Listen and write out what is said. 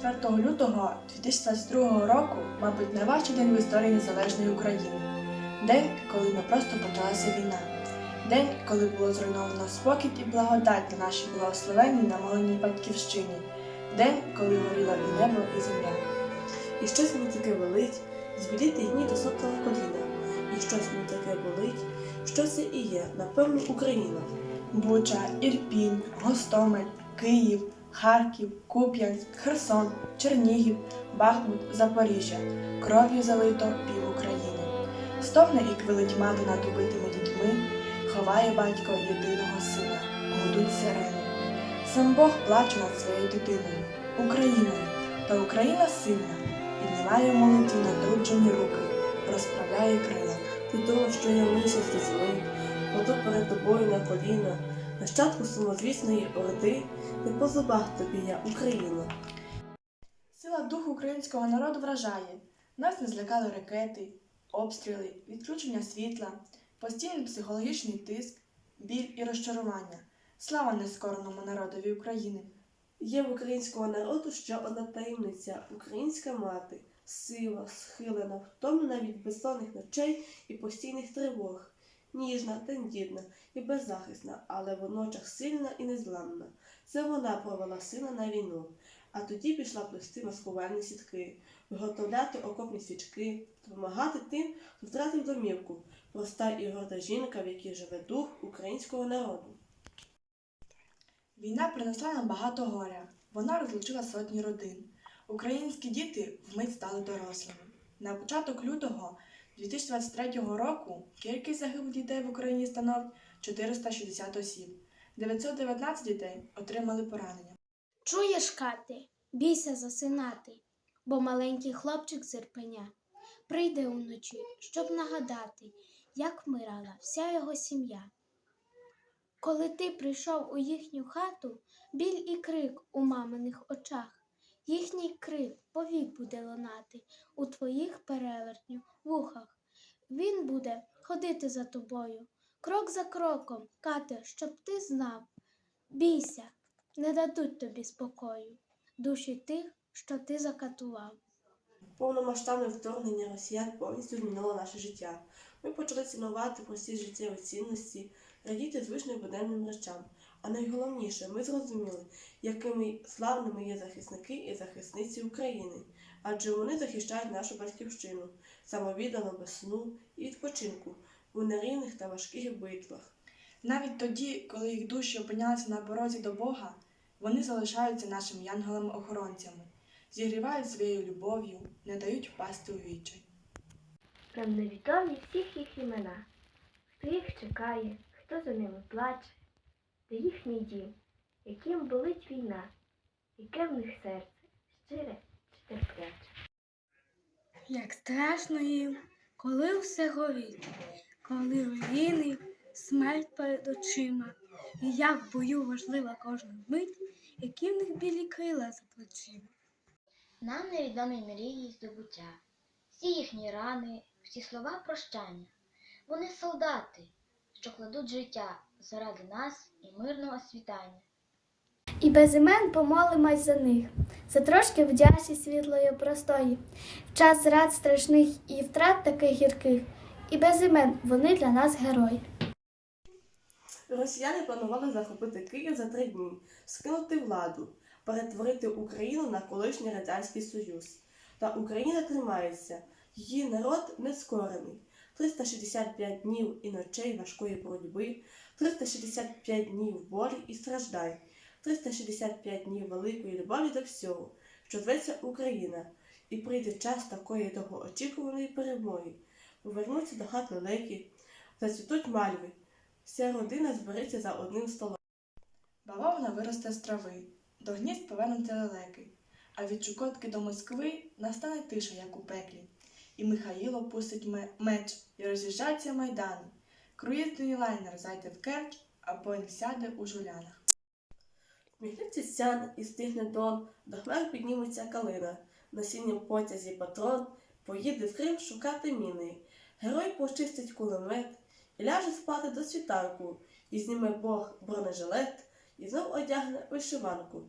24 лютого 2022 року, мабуть, найважчий день в історії незалежної України. День, коли не просто почалася війна. День, коли було зруйновано спокій і благодать на нашій благословенній намоленій батьківщині. День, коли горіла і небо, і земля. І щось мені таке болить, зведіть гні до сотого коліна. І щось мені таке болить, що це і є, напевно, Україна. Буча, Ірпінь, Гостомель, Київ, Харків, Куп'янськ, Херсон, Чернігів, Бахмут, Запоріжжя. Кров'ю залито пів України. Стогне і квилить мати над убитими дітьми, ховає батько єдиного сина, гудуть сирени. Сам Бог плаче над своєю дитиною, Україною, та Україна сильна, піднімає молитві натруджені руки, розправляє крила. Ти того, що я місяць зими, кладу перед тобою на коліна, нащадку сумозвісної орди, не по зубах тобі я, Україна. Сила духу українського народу вражає. Нас не злякали ракети, обстріли, відключення світла, постійний психологічний тиск, біль і розчарування. Слава нескореному народові України! Є в українського народу ще одна таємниця українська мати, сила, схилена, втомлена від безсонних ночей і постійних тривог, ніжна, тендітна і беззахисна, але водночас сильна і незламна. Це вона провела сина на війну, а тоді пішла плести маскувальні сітки, виготовляти окопні свічки, допомагати тим, хто втратив домівку, проста і горда жінка, в якій живе дух українського народу. Війна принесла нам багато горя. Вона розлучила сотні родин. Українські діти вмить стали дорослими. На початок лютого 2023 року кількість загиблих дітей в Україні становить 460 осіб. 919 дітей отримали поранення. Чуєш, Кати, бійся засинати, бо маленький хлопчик з Ірпеня прийде уночі, щоб нагадати, як вмирала вся його сім'я. Коли ти прийшов у їхню хату, біль і крик у маминих очах, їхній крик повік буде лунати у твоїх перевертню вухах. Він буде ходити за тобою, крок за кроком, Кате, щоб ти знав. Бійся, не дадуть тобі спокою, душі тих, що ти закатував. Повномасштабне вторгнення росіян повністю змінило наше життя. Ми почали цінувати прості життєві цінності, радіти звичним буденним речам. А найголовніше, ми зрозуміли, якими славними є захисники і захисниці України, адже вони захищають нашу батьківщину, самовіддано без сну і відпочинку у нерівних та важких битвах. Навіть тоді, коли їх душі опинялися на порозі до Бога, вони залишаються нашими янголами-охоронцями, зігрівають своєю любов'ю, не дають впасти у відчай. Нам невідомі всіх їх імена, хто їх чекає, хто за ними плаче, де їхній дім, яким болить війна, яке в них серце, щире чи терпляче. Як страшно їм, коли все горить, коли руїни, смерть перед очима, і як в бою важлива кожна мить, які в них білі крила за плечима. Нам невідомі мрії здобуття, всі їхні рани, всі слова прощання. Вони солдати, що кладуть життя заради нас і мирного світання. І без імен помолимось за них, за трошки вдячі світлої простої, в час зрад страшних і втрат таких гірких, і без імен вони для нас герої. Росіяни планували захопити Київ за три дні, скинути владу, перетворити Україну на колишній Радянський Союз. Та Україна тримається, її народ нескорений. 365 днів і ночей важкої боротьби, 365 днів болі і страждань, 365 днів великої любові до всього, що зветься Україна, і прийде час такої довгоочікуваної перемоги. Повернуться до хат лелеки, зацвітуть мальви, вся родина збереться за одним столом. Бавовна виросте з трави, до гнізд повернуться лелеки, а від Чукотки до Москви настане тиша, як у пеклі. І Михаїло пустить меч і роз'їжджаться майдани. Круїзний лайнер зайде в Керч, а Боїнг сяде у жулянах. Міглівці сян і стигне дон, до хмар підніметься калина. На синім потязі патрон поїде в Крим шукати міни. Герой почистить кулемет і ляже спати до світанку, і зніме Бог бронежилет, і знов одягне вишиванку.